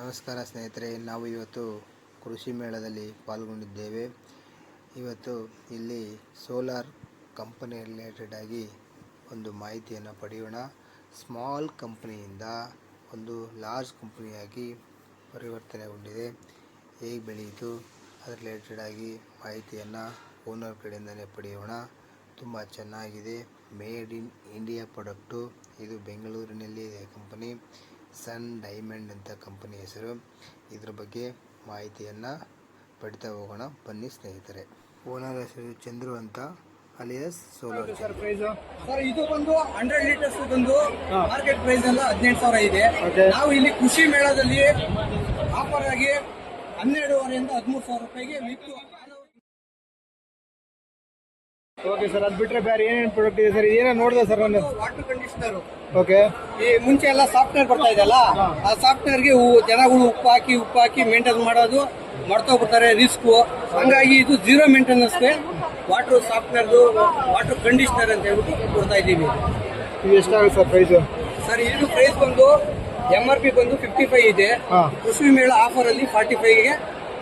ನಮಸ್ಕಾರ ಸ್ನೇಹಿತರೆ, ನಾವು ಇವತ್ತು ಕೃಷಿ ಮೇಳದಲ್ಲಿ ಪಾಲ್ಗೊಂಡಿದ್ದೇವೆ. ಇವತ್ತು ಇಲ್ಲಿ ಸೋಲಾರ್ ಕಂಪನಿ ರಿಲೇಟೆಡ್ ಆಗಿ ಒಂದು ಮಾಹಿತಿಯನ್ನು ಪಡೆಯೋಣ. ಸ್ಮಾಲ್ ಕಂಪನಿಯಿಂದ ಒಂದು ಲಾರ್ಜ್ ಕಂಪನಿಯಾಗಿ ಪರಿವರ್ತನೆಗೊಂಡಿದೆ ಹೇಗೆ ಬೆಳೆಯಿತು, ಅದರ ರಿಲೇಟೆಡ್ ಆಗಿ ಮಾಹಿತಿಯನ್ನು ಓನರ್ ಕಡೆಯಿಂದಲೇ ಪಡೆಯೋಣ. ತುಂಬ ಚೆನ್ನಾಗಿದೆ. Made in India product. ಇದು ಬೆಂಗಳೂರಿನಲ್ಲಿ ಇದೆ ಕಂಪನಿ. ಸನ್ ಡೈಮಂಡ್ ಅಂತ ಕಂಪನಿ ಹೆಸರು. ಇದ್ರ ಬಗ್ಗೆ ಮಾಹಿತಿಯನ್ನು ಪಡಿತಾ ಹೋಗೋಣ. ಬನ್ನಿ ಸ್ನೇಹಿತರೆ. ಓನರ್ ಹೆಸರು ಚಂದ್ರು ಅಂತ. Alias solo sir price sir ಇದು ಬಂದು ಹಂಡ್ರೆಡ್ ಲೀಟರ್ಸ್ ಬಂದು ಮಾರ್ಕೆಟ್ ಪ್ರೈಸ್ ಎಲ್ಲ ಹದಿನೆಂಟು ಸಾವಿರ ಇದೆ. ನಾವು ಇಲ್ಲಿ ಕೃಷಿ ಮೇಳದಲ್ಲಿ ಆಫರ್ ಆಗಿ ಹನ್ನೆರಡುವರೆಯಿಂದ ಹದಿಮೂರು ಸಾವಿರ ರೂಪಾಯಿಗೆ ವಿತ್ ಓಕೆ ಸರ್ ಅದು ಬಿಟ್ಟರೆ ಬೇರೆ ಏನೇನು ಪ್ರಾಡಕ್ಟ್ ಇದೆ ಸರ್ ಏನೋ ನೋಡಿದೆ ಸರ್ ನಾನು. ವಾಟರ್ ಕಂಡೀಷನರು ಓಕೆ ಈ ಮುಂಚೆ ಎಲ್ಲ ಸಾಫ್ಟ್ವೇರ್ ಬರ್ತಾ ಇದೆಯಲ್ಲ ಆ ಸಾಫ್ಟ್ವೇರ್ಗೆ ಜನಗಳು ಉಪ್ಪು ಹಾಕಿ ಉಪ್ಪು ಹಾಕಿ ಮೇಂಟೈನ್ ಮಾಡೋದು ಮಾಡ್ತಾ ಹೋಗ್ಬಿಡ್ತಾರೆ ರಿಸ್ಕು ಹಂಗಾಗಿ ಇದು ಜೀರೋ ಮೇಂಟೆನೆನ್ಸ್ಗೆ ವಾಟರ್ ಸಾಫ್ಟ್ವೇರ್ದು ವಾಟರ್ ಕಂಡೀಷನರ್ ಅಂತ ಹೇಳ್ಬಿಟ್ಟು ಕೊಡ್ತಾ ಇದ್ದೀವಿ. ಇದು ಎಷ್ಟಾಗುತ್ತೆ ಸರ್ ಪ್ರೈಸು ಸರ್ ಇದು ಪ್ರೈಸ್ ಬಂದು ಎಂ ಆರ್ ಪಿ ಬಂದು ಫಿಫ್ಟಿ ಫೈವ್ ಇದೆ. ಕೃಷಿ ಮೇಳ ಆಫರಲ್ಲಿ ಫಾರ್ಟಿ ಫೈವ್ಗೆ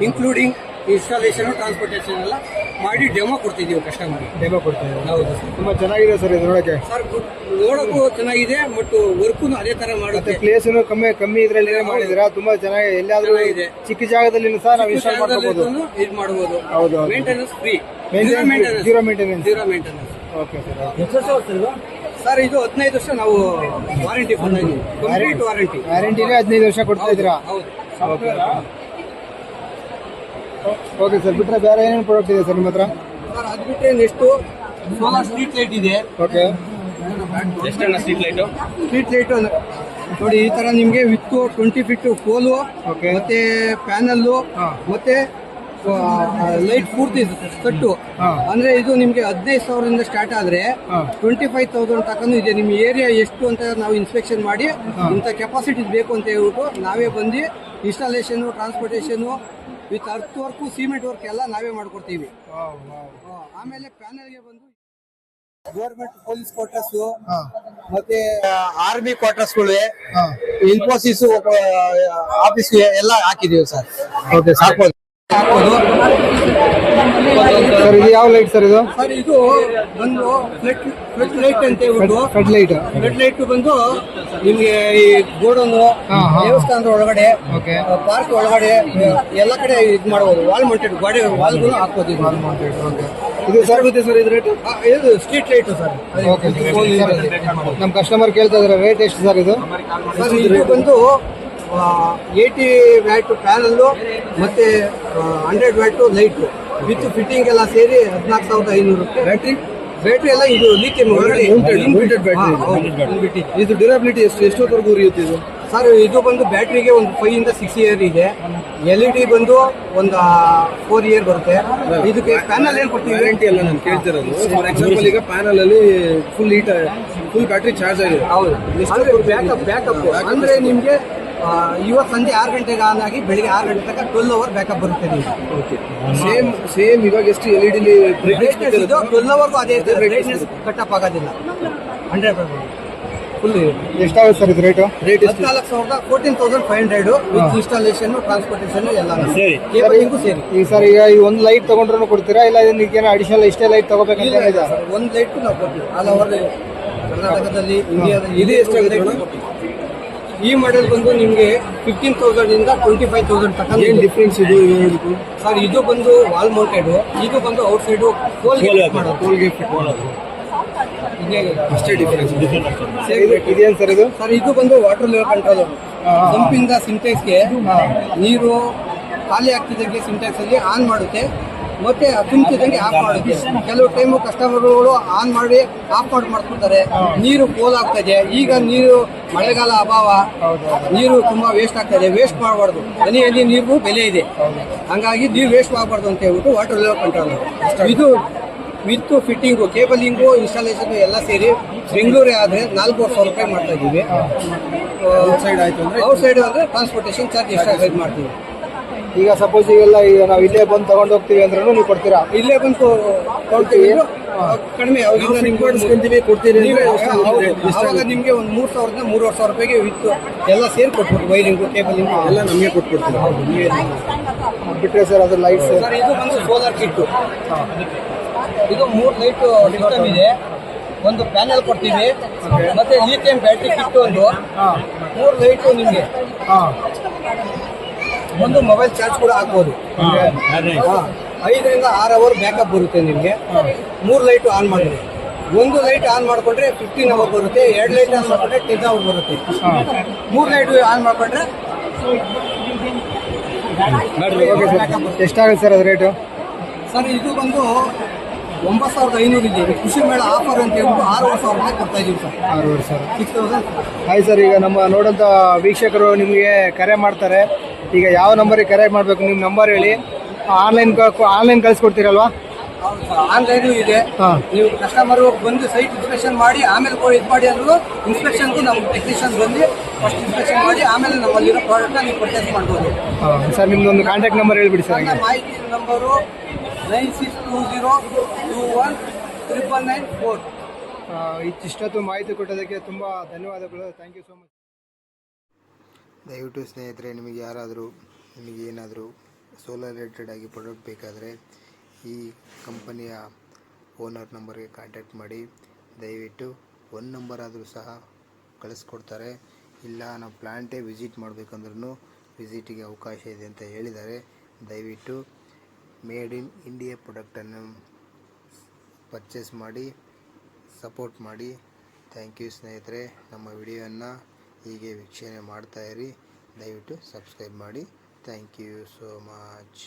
ಇನ್ಕ್ಲೂಡಿಂಗ್ ಇನ್ಸ್ಟಾಲೇಷನ್ ಟ್ರಾನ್ಸ್ಪೋರ್ಟೇಷನ್ ಎಲ್ಲ ಮಾಡಿ ಡೆಮೋ ಕೊಡ್ತಿದ್ದೀವಿ ಕಸ್ಟಮರ್ ಡೆಮೋ ಕೊಡ್ತೀವಿ ಹೌದು. ಸರ್ ತುಂಬ ಚೆನ್ನಾಗಿದೆ ಸರ್ ಇದು ನೋಡೋಕ್ಕೆ. ಸರ್ ನೋಡೋಕ್ಕೂ ಚೆನ್ನಾಗಿದೆ ಮತ್ತು ವರ್ಕು ಅದೇ ತರ ಮತ್ತೆ ಮಾಡುತ್ತೆ ಪ್ಲೇಸ್ ಕಮ್ಮಿ ಕಮ್ಮಿ ಇದರಲ್ಲಿ ಮಾಡಿದ್ದೀರಾ? ತುಂಬ ಚೆನ್ನಾಗಿ ಎಲ್ಲಾದ್ರೂ ಇದೆ ಚಿಕ್ಕ ಜಾಗದಲ್ಲಿ ಸಹ ನಾವು ಇನ್ಸ್ಟಾಲ್ ಮಾಡ್ಕೋಬಹುದು ಇದು ಮಾಡಬಹುದು ಹೌದು. Maintenance free maintenance zero maintenance zero maintenance okay sir sir ಇದು? ಹದಿನೈದು ವರ್ಷ ನಾವು ವಾರಂಟಿ ಬಂದಿದ್ದೀವಿ ವಾರಂಟಿ ಕಂಪ್ಲೀಟ್ ವಾರಂಟಿ ವ್ಯಾರಂಟಿನೇ ಹದಿನೈದು ವರ್ಷ ಕೊಡ್ತಾ ಇದ್ದೀರಾ? ಹೌದು. ಓಕೆ ಸರ್ ಬಿಟ್ರೆ ಬೇರೆ ಏನೇನು ಪ್ರಾಡಕ್ಟ್ ಇದೆ ಸರ್ ನಿಮ್ಮ ಹತ್ರ? ಸರ್ ಅದು ಬಿಟ್ಟರೆ ನೆಕ್ಸ್ಟು ಸೋಲಾರ್ ಸ್ಟ್ರೀಟ್ ಲೈಟ್ ಇದೆ. ಓಕೆ ಸ್ಟ್ರೀಟ್ ಲೈಟ್ ನೋಡಿ ಈ ತರ ನಿಮಗೆ with twenty feet pole okay ಮತ್ತೆ ಪ್ಯಾನಲ್ಲು. ಮತ್ತೆ ಲೈಟ್ ಪೂರ್ತಿ ಕಟ್ಟು. ಅಂದ್ರೆ ಇದು ನಿಮ್ಗೆ ಹದಿನೈದು ಸಾವಿರದಿಂದ ಸ್ಟಾರ್ಟ್ ಆದ್ರೆ. ಟ್ವೆಂಟಿ ಫೈವ್ ತೌಸಂಡ್ ತಕೊಂಡು ಇದೆ. ನಿಮ್ಮ ಏರಿಯಾ ಎಷ್ಟು ಅಂತ ನಾವು ಇನ್ಸ್ಪೆಕ್ಷನ್ ಮಾಡಿ ಇಂಥ ಕೆಪಾಸಿಟಿ ಬೇಕು ಅಂತ ಹೇಳ್ಬಿಟ್ಟು ನಾವೇ ಬಂದು installation transportation with earth work cement work ಎಲ್ಲ ನಾವೇ ಮಾಡ್ಕೊಡ್ತೀವಿ. ಆಮೇಲೆ ಆಮೇಲೆ ಪ್ಯಾನಲ್ಗೆ ಬಂದು ಗೌರ್ಮೆಂಟ್ ಪೊಲೀಸ್ ಕ್ವಾರ್ಟರ್ಸ್ ಮತ್ತೆ ಆರ್ಮಿ ಕ್ವಾರ್ಟರ್ಸ್ಗಳು ಇನ್ಫೋಸಿಸ್ ಆಫೀಸ್ ಎಲ್ಲ ಹಾಕಿದೀವಿ ಸರ್. ಓಕೆ ಸರ್ ಸರ್ ಇದು ಯಾವ ಲೈಟ್ ಸರ್ ಇದು? ಸರ್ ಇದು ಬಂದು ಫ್ಲಡ್ ಫ್ಲಡ್ ಲೈಟ್ ಅಂತ ಹೇಳ್ಬಿಟ್ಟು ಲೈಟ್ ಫ್ಲಡ್ ಲೈಟ್ ಬಂದು ನಿಮ್ಗೆ ಈ ಗೋಡೌನು. ದೇವಸ್ಥಾನದ ಒಳಗಡೆ ಪಾರ್ಕ್ ಒಳಗಡೆ ಎಲ್ಲ ಕಡೆ ಇದು ಮಾಡಬಹುದು ವಾಲ್ ಮೌಂಟೆಡ್ ಗೋಡೆ ವಾಲ್ಗೂ ಹಾಕ್ಬೋದು ಇದು. ಓಕೆ ಇದು ಸರ್ ಗೊತ್ತೆ ಸರ್ ಇದು ರೇಟ್ ಇದು ಸ್ಟ್ರೀಟ್ ಲೈಟ್ ಸರ್ ಓಕೆ ನಮ್ಮ ಕಸ್ಟಮರ್ ಕೇಳ್ತಾ ಇದ್ದಾರೆ ರೇಟ್ ಎಷ್ಟು ಸರ್ ಇದು? ಸರ್ ಇದು ಬಂದು ಏಯ್ಟಿ ವ್ಯಾಟು ಪ್ಯಾನಲ್ಲು ಮತ್ತು hundred watt light. With fitting ಎಲ್ಲ ಸೇರಿ ಹದಿನಾಲ್ಕು ಸಾವಿರದ ಐನೂರು ಬ್ಯಾಟ್ರಿ ಬ್ಯಾಟ್ರಿ ಎಲ್ಲ ಇದು ಲಿಥಿಯಂ ಇದು. ಡ್ಯೂರಬಿಲಿಟಿ ಎಷ್ಟು ಎಷ್ಟೊತ್ತವರೆಗೂ ಉರಿಯುತ್ತೆ ಇದು? ಸರ್ ಇದು ಬಂದು ಬ್ಯಾಟ್ರಿಗೆ ಒಂದು ಫೈವ್ ಇಂದ ಸಿಕ್ಸ್ ಇಯರ್ ಇದೆ. ಎಲ್ ಇ ಡಿ ಬಂದು ಒಂದು ಫೋರ್ ಇಯರ್ ಬರುತ್ತೆ. ಇದಕ್ಕೆ ಪ್ಯಾನಲ್ ಏನು ಕೊಡ್ತೀವಿ? ವ್ಯಾರಂಟಿ ಎಲ್ಲ ನಾನು ಕೇಳ್ತಿರೋದು. ಫಾರ್ ಎಕ್ಸಾಂಪಲ್ ಈಗ ಪ್ಯಾನಲ್ ಅಲ್ಲಿ full heat full battery charge ಆಗಿದೆ. ಹೌದು. ಬ್ಯಾಕಪ್ ಬ್ಯಾಕಪ್ ಅಂದ್ರೆ ನಿಮಗೆ ಇವತ್ತು ಸಂಜೆ ಆರು ಗಂಟೆಗೆ ಆನ್ ಆಗಿ ಬೆಳಿಗ್ಗೆ ಆರು ಗಂಟೆ ತನಕ ಟ್ವೆಲ್ ಅವರ್ ಬ್ಯಾಕಪ್ ಬರುತ್ತೆ ನೀವು. ಸೇಮ್ ಸೇಮ್ ಇವಾಗ ಎಷ್ಟು ಎಲ್ ಇ ಡಿ ಬ್ರೈಟ್ನೆಸ್ ಇದು ಟ್ವೆಲ್ ಅವರ್ಗೂ ಅದೇ ಬ್ರೈಟ್ನೆಸ್ ಕಟ್ಟಪ್ ಆಗೋದಿಲ್ಲ. ಹಂಡ್ರೆಡ್ ಪರ್ಸೆಂಟ್ ಫುಲ್ ಎಷ್ಟಾಗುತ್ತೆ ಸರ್ ಇದು ರೇಟ್ ರೇಟ್ ಎಷ್ಟು? ಹದಿನಾಲ್ಕು ಸಾವಿರದ fourteen thousand five hundred with installation transportation ಎಲ್ಲ ಸೇರಿ. ಕೇಬಲಿಂಗು ಸೇರಿ. ಈ ಸರ್. ಈಗ ಈ ಒಂದು ಲೈಟ್ ತಗೊಂಡ್ರು ಕೊಡ್ತೀರಾ? ಇಲ್ಲ ಇದನ್ನ ಅಡಿಷನಲ್ ಇಷ್ಟೇ ಲೈಟ್ ತಗೋಬೇಕಂತ ಒಂದು ಲೈಟ್ ನಾವು ಕೊಡ್ತೀವಿ. ಆಲ್ ಓವರ್ ಕರ್ನಾಟಕದಲ್ಲಿ ಇಂಡಿಯಾದಲ್ಲಿ ಇದು ಎಷ್ಟಾಗುತ್ತೆ. ಈ ಮಾಡೆಲ್ ಬಂದು ನಿಮಗೆ ಫಿಫ್ಟೀನ್ ತೌಸಂಡ್ ಇಂದ ಟ್ವೆಂಟಿ ಫೈವ್ ತೌಸಂಡ್ ತಕ್ಕ ಏನು ಡಿಫ್ರೆನ್ಸ್ ಇದು ಇದಕ್ಕೂ ಸರ್ ಇದು ಬಂದು ವಾಲ್ ಮೌಂಟೆಡ್ ಇದು ಬಂದು ಔಟ್ ಸೈಡು ಕೋಲ್ಗೆ ಮಾಡೋದು. ಫಿಟ್ ಮಾಡೋದು. ಅಷ್ಟೇ ಡಿಫ್ರೆನ್ಸ್ ಇದೇನು ಸರ್ ಇದು? ಸರ್ ಇದು ಬಂದು ವಾಟರ್ ಲೆವೆಲ್ ಕಂಟ್ರೋಲ್. ಪಂಪಿಂದ ಸಿಂಟೆಕ್ಸ್ಗೆ ನೀರು ಖಾಲಿ ಆಗ್ತಿದ್ದಂಗೆ ಸಿಂಟೆಕ್ಸಲ್ಲಿ ಆನ್ ಮಾಡುತ್ತೆ. ಮತ್ತೆ ತುಂಬ್ತಿದ್ದಂಗೆ ಆಫ್ ಮಾಡುತ್ತೆ. ಕೆಲವು ಟೈಮು ಕಸ್ಟಮರ್ಗಳು ಆನ್ ಮಾಡಿ ಆಫ್ ಮಾಡಿ ಮಾಡ್ಕೊತಾರೆ ನೀರು ಪೋಲ್ ಆಗ್ತದೆ ಈಗ ನೀರು ಮಳೆಗಾಲ ಅಭಾವ. ನೀರು ತುಂಬಾ ವೇಸ್ಟ್ ಆಗ್ತದೆ. ವೇಸ್ಟ್ ಮಾಡಬಾರ್ದು. ಹನಿ ನೀರು ನೀರಿಗೂ ಬೆಲೆ ಇದೆ. ಹಂಗಾಗಿ ನೀರು ವೇಸ್ಟ್ ಆಗಬಾರ್ದು ಅಂತ ಹೇಳ್ಬಿಟ್ಟು ವಾಟರ್ ಲೆವೆಲ್ ಕಂಟ್ರೋಲ್ ಇದು ವಿತ್ ಫಿಟ್ಟಿಂಗು ಕೇಬಲಿಂಗು ಇನ್ಸ್ಟಾಲೇಷನ್ ಎಲ್ಲ ಸೇರಿ ಬೆಂಗಳೂರೇ ಆದರೆ ನಾಲ್ಕೂವರೆ ಸಾವಿರ ರೂಪಾಯಿ ಮಾಡ್ತಾ ಇದ್ದೀವಿ. ಔಟ್ ಸೈಡ್ ಅಂದರೆ? ಟ್ರಾನ್ಸ್ಪೋರ್ಟೇಷನ್ ಚಾರ್ಜ್ ಎಕ್ಸ್ಟ್ರಾ ಸೈಡ್ ಮಾಡ್ತೀವಿ ಈಗ ಸಪೋಸ್ ಈಗೆಲ್ಲ ಈಗ ನಾವು ಇಲ್ಲೇ ಬಂದು ತಗೊಂಡು ಹೋಗ್ತೀವಿ ಅಂದ್ರೂ ನೀವು ಕೊಡ್ತೀರಾ? ಇಲ್ಲೇ ಬಂದು ಕೊಡ್ತೀವಿ ಕಡಿಮೆ. ನಿಮ್ಗೆ ಕೊಡ್ತೀರಿ ಅವಾಗ? ನಿಮ್ಗೆ ಒಂದು ಮೂರು ಸಾವಿರದಿಂದ ಮೂರುವರೆ ಸಾವಿರ ರೂಪಾಯಿಗೆ ವಿತ್ತು. ಎಲ್ಲ ಸೇರಿ ಕೊಟ್ಬಿಟ್ಟು ವೈರಿಂಗ್ ಕೇಬಲಿಂಗು ಎಲ್ಲ ನಮಗೆ ಕೊಟ್ಬಿಡ್ತೀವಿ. ಬಿಟ್ಟರೆ ಸರ್ ಅದು ಲೈಟ್ ಸರ್ ಇದು ಬಂದು ಸೋಲಾರ್ ಕಿಟ್ಟು ಇದು ಮೂರು ಲೈಟ್ ಸಿಸ್ಟಮ್ ಇದೆ. ಒಂದು ಪ್ಯಾನೆಲ್ ಕೊಡ್ತೀವಿ. ಮತ್ತೆ ಲಿಥಿಯಂ ಬ್ಯಾಟ್ರಿ ಕಿಟ್ಟು ಒಂದು. ಮೂರು ಲೈಟು ನಿಮಗೆ. ಒಂದು ಮೊಬೈಲ್ ಚಾರ್ಜ್ ಕೂಡ ಹಾಕ್ಬೋದು. ಐದರಿಂದ ಆರು ಅವರ್ ಬ್ಯಾಕಪ್ ಬರುತ್ತೆ ನಿಮಗೆ. ಮೂರು ಲೈಟ್ ಆನ್ ಮಾಡಿದ್ರೆ. ಒಂದು ಲೈಟ್ ಆನ್ ಮಾಡ್ಕೊಂಡ್ರೆ ಫಿಫ್ಟೀನ್ ಅವರ್ ಬರುತ್ತೆ ಎರಡು ಲೈಟ್ ಆನ್ ಮಾಡ್ಕೊಂಡ್ರೆ ಟೆನ್ ಅವರ್ ಬರುತ್ತೆ. ಮೂರು ಲೈಟ್ ಆನ್ ಮಾಡ್ಕೊಂಡ್ರೆ ಎಷ್ಟಾಗುತ್ತೆ ಸರ್ ಅದು ರೇಟು ಸರ್ ಇದು ಬಂದು ಒಂಬತ್ತು ಸಾವಿರದ ಐನೂರು ಇದೆ. ಕೃಷಿ ಮೇಳ ಆಫರ್ ಅಂತ ಹೇಳ್ಬಿಟ್ಟು ಆರೂವರೆ ಸಾವಿರ ರೂಪಾಯಿ ಕೊಡ್ತಾ ಇದೀವಿ ಸರ್. ಆರೂವರೆ ಸಾವಿರ. ಸಿಕ್ಸ್ ತೌಸಂಡ್ ಆಯ್ತು ಸರ್ ಈಗ ನಮ್ಮ ನೋಡೋಂಥ ವೀಕ್ಷಕರು ನಿಮಗೆ ಕರೆ ಮಾಡ್ತಾರೆ. ಈಗ ಯಾವ ನಂಬರಿಗೆ ಕರೆ ಮಾಡಬೇಕು ನಿಮ್ಮ ನಂಬರ್ ಹೇಳಿ. Online online ಕಳಿಸ್ಕೊಡ್ತೀರಲ್ವಾ? ಆನ್ಲೈನು ಇದೆ. ಹಾಂ. ನೀವು ಕಸ್ಟಮರ್ ಬಂದು ಸೈಟ್ ಇನ್ಸ್ಪೆಕ್ಷನ್ ಮಾಡಿ ಆಮೇಲೆ ಇದು ಮಾಡಿ ಅಂದ್ರು ಇನ್ಸ್ಪೆಕ್ಷನ್ಗೂ ನಮ್ಮ ಟೆಕ್ನಿಷಿಯನ್ ಬಂದು ಫಸ್ಟ್ ಇನ್ಸ್ಪೆಕ್ಷನ್ ಮಾಡಿ ಆಮೇಲೆ ನಮ್ಮಲ್ಲಿರೋ ಪ್ರಾಡಕ್ಟ್ನ ನೀವು ಪರ್ಚೇಸ್ ಮಾಡ್ಬೋದು. ಹಾಂ ಸರ್ ನಿಮ್ದೊಂದು ಕಾಂಟ್ಯಾಕ್ಟ್ ನಂಬರ್ ಹೇಳ್ಬಿಡಿ ಸರ್ ನನ್ನ ಮಾಹಿತಿ number nine six two zero two one triple nine four ಇಷ್ಟೊತ್ತು ಮಾಹಿತಿ ಕೊಟ್ಟೋದಕ್ಕೆ ತುಂಬ ಧನ್ಯವಾದಗಳು. ಥ್ಯಾಂಕ್ ಯು ಸೋ ಮಚ್ ದಯವಿಟ್ಟು ಸ್ನೇಹಿತರೆ, ನಿಮಗೆ ಯಾರಾದರೂ ನಿಮಗೆ ಏನಾದರೂ ಸೋಲಾರ್ ರಿಲೇಟೆಡ್ ಆಗಿ ಪ್ರಾಡಕ್ಟ್ ಬೇಕಾದರೆ ಈ ಕಂಪನಿಯ ಓನರ್ ನಂಬರ್ಗೆ ಕಾಂಟ್ಯಾಕ್ಟ್ ಮಾಡಿ. ದಯವಿಟ್ಟು ಒಂದು ನಂಬರ್ ಆದರೂ ಸಹ ಕಳಿಸ್ಕೊಡ್ತಾರೆ. ಇಲ್ಲ, ನಾವು ಪ್ಲ್ಯಾಂಟೇ ವಿಸಿಟ್ ಮಾಡಬೇಕಂದ್ರೂ ವಿಸಿಟಿಗೆ ಅವಕಾಶ ಇದೆ ಅಂತ ಹೇಳಿದ್ದಾರೆ. ದಯವಿಟ್ಟು ಮೇಡ್ ಇನ್ ಇಂಡಿಯಾ ಪ್ರಾಡಕ್ಟನ್ನು ಪರ್ಚೇಸ್ ಮಾಡಿ ಸಪೋರ್ಟ್ ಮಾಡಿ. ಥ್ಯಾಂಕ್ ಯು ಸ್ನೇಹಿತರೆ. ನಮ್ಮ ವಿಡಿಯೋವನ್ನು ಹೀಗೆ ವೀಕ್ಷಣೆ ಮಾಡ್ತಾಯಿರಿ ದಯವಿಟ್ಟು ಸಬ್ಸ್ಕ್ರೈಬ್ ಮಾಡಿ. Thank you so much